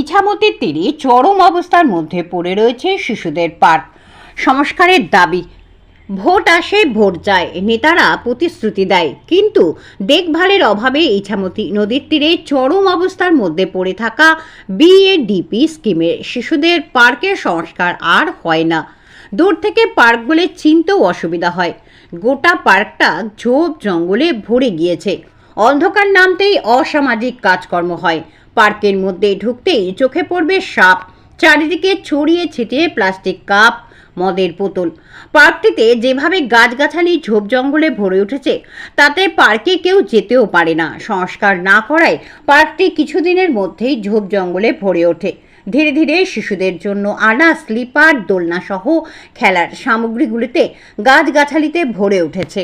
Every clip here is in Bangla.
ইছামতির তীরে চরম অবস্থার মধ্যে পড়ে রয়েছে শিশুদের পার্ক। সংস্কারের দাবি, ভোট আসে, ভোট যায়, নেতারা প্রতিশ্রুতি দেয়। কিন্তু দেখভালের অভাবে ইছামতি নদীর তীরে চরম অবস্থার মধ্যে পড়ে থাকা বিএডিপি স্কিমের শিশুদের পার্কের সংস্কার আর হয় না। দূর থেকে পার্কগুলো চিনতেও অসুবিধা হয়। গোটা পার্কটা ঝোপ জঙ্গলে ভরে গিয়েছে। অন্ধকার নামতেই অসামাজিক কাজকর্ম হয়। পার্কের মধ্যে ঢুকতেই চোখে পড়বে সাপ। চারিদিকে ছড়িয়ে ছিটিয়ে প্লাস্টিক কাপ, মদের বোতল। পার্কটিতে যেভাবে গাছগাছালি, ঝোপ জঙ্গলে ভরে উঠেছে, তাতে পার্কে কেউ যেতেও পারে না। সংস্কার না করায় পার্কটি কিছুদিনের মধ্যেই ঝোপ জঙ্গলে ভরে ওঠে। ধীরে ধীরে শিশুদের জন্য আনা, স্লিপার, দোলনা সহ খেলার সামগ্রীগুলিতে গাছগাছালিতে ভরে উঠেছে।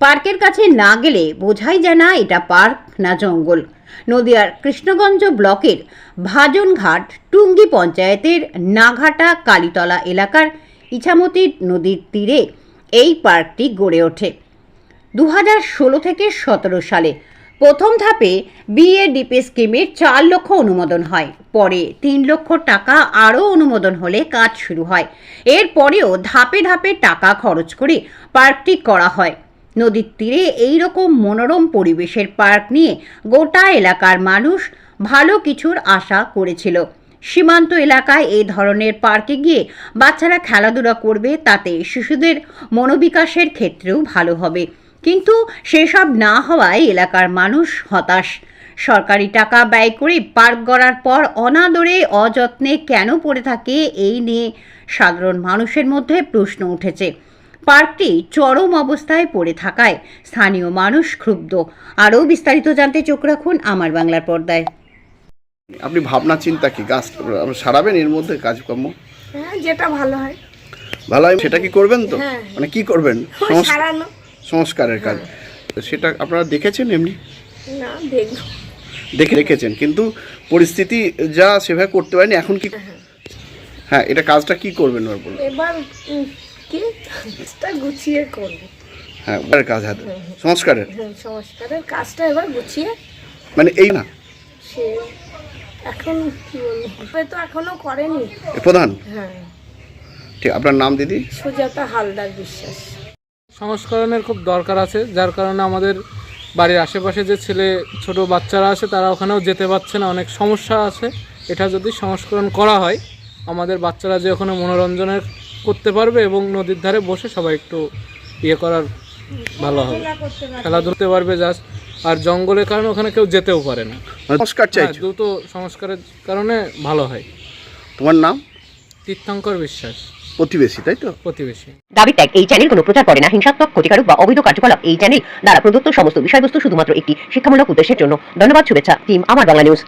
পার্কের কাছে না গেলে বোঝাই যায় না, এটা পার্ক না জঙ্গল। নদিয়ার কৃষ্ণগঞ্জ ব্লকের ভাজনঘাট টুঙ্গি পঞ্চায়েতের নাঘাটা কালীতলা এলাকার ইছামতি নদীর তীরে এই পার্কটি গড়ে ওঠে। দু ষোলো থেকে সতেরো সালে প্রথম ধাপে বিএডিপি স্কিমের চার লক্ষ অনুমোদন হয়। পরে তিন লক্ষ টাকা আরও অনুমোদন হলে কাজ শুরু হয়। এরপরেও ধাপে ধাপে টাকা খরচ করে পার্কটি করা হয়। নদীর তীরে এই রকম মনোরম পরিবেশের পার্ক নিয়ে গোটা এলাকার মানুষ ভালো কিছুর আশা করেছিল। সীমান্ত এলাকায় এই ধরনের পার্কে গিয়ে বাচ্চারা খেলাধুলা করবে, তাতে শিশুদের মনোবিকাশের ক্ষেত্রেও ভালো হবে। কিন্তু সেসব না হওয়ায় এলাকার মানুষ হতাশ। সরকারি টাকা ব্যয় করে পার্ক গড়ার পর অনাদরে অযত্নে কেন পড়ে থাকে এই নিয়ে সাধারণ মানুষের মধ্যে প্রশ্ন উঠেছে। পার্কটি চরম অবস্থায় পড়ে থাকায় স্থানীয় মানুষ ক্ষুব্ধ। আরও বিস্তারিত জানতে চোখ রাখুন আমার বাংলার পর্দায়। আপনি ভাবনা চিন্তা কি? গাছ সারাবেন এর মধ্যে কাজকর্ম? হ্যাঁ যেটা ভালো হয়। ভালো হয়? সেটা কি করবেন তো? হ্যাঁ। মানে কি করবেন? সংস্কারের কাজ। সেটা আপনারা দেখেছেন এমনি? না দেখে দেখেছেন। কিন্তু পরিস্থিতি যা সেভাবে করতে পারেনি এখন কি হ্যাঁ এটা কাজটা কি করবেন এবার বলুন। এবার উম, কি? কাজটা গুছিয়ে করব। হ্যাঁ কাজ হাতে। সংস্কারের? হ্যাঁ, সংস্কারের কাজটা এবার গুছিয়ে। মানে এই না? সে এখন কি বলব? তো এখনও করেনি। এ প্রধান? হ্যাঁ। ঠিক আপনার নাম দিদি? সুজাতা হালদার বিশ্বাস। সংস্করণের খুব দরকার আছে যার কারণে আমাদের বাড়ির আশেপাশে যে ছেলে ছোট বাচ্চারা আছে তারা ওখানেও যেতে পারছে না অনেক সমস্যা আছে। এটা যদি সংস্করণ করা হয় আমাদের বাচ্চারা যে ওখানে মনোরঞ্জনের করতে পারবে এবং নদীর ধারে বসে সবাই একটু ইয়ে করার ভালো হবে। খেলাধুলা করতে পারবে। জাস্ট আর জঙ্গলের কারণে ওখানে কেউ যেতেও পারে না। সংস্কার হ্যাঁ, চাইছো দ্রুত সংস্কারের কারণে ভালো হয়। তোমার নাম? তীর্থঙ্কর বিশ্বাস। প্রতিবেশী তাই তো? প্রতিবেশী। দাবি ত্যাগ এই চ্যানেল কোনো প্রচার করে না। হিংসাত্মক ক্ষতিকারক বা অবৈধ কার্যকলাপ এই চ্যানেল দ্বারা প্রদত্ত সমস্ত বিষয়বস্তু শুধুমাত্র একটি শিক্ষামূলক উদ্দেশ্যের জন্য। ধন্যবাদ শুভেচ্ছা টিম আমার বাংলা নিউজ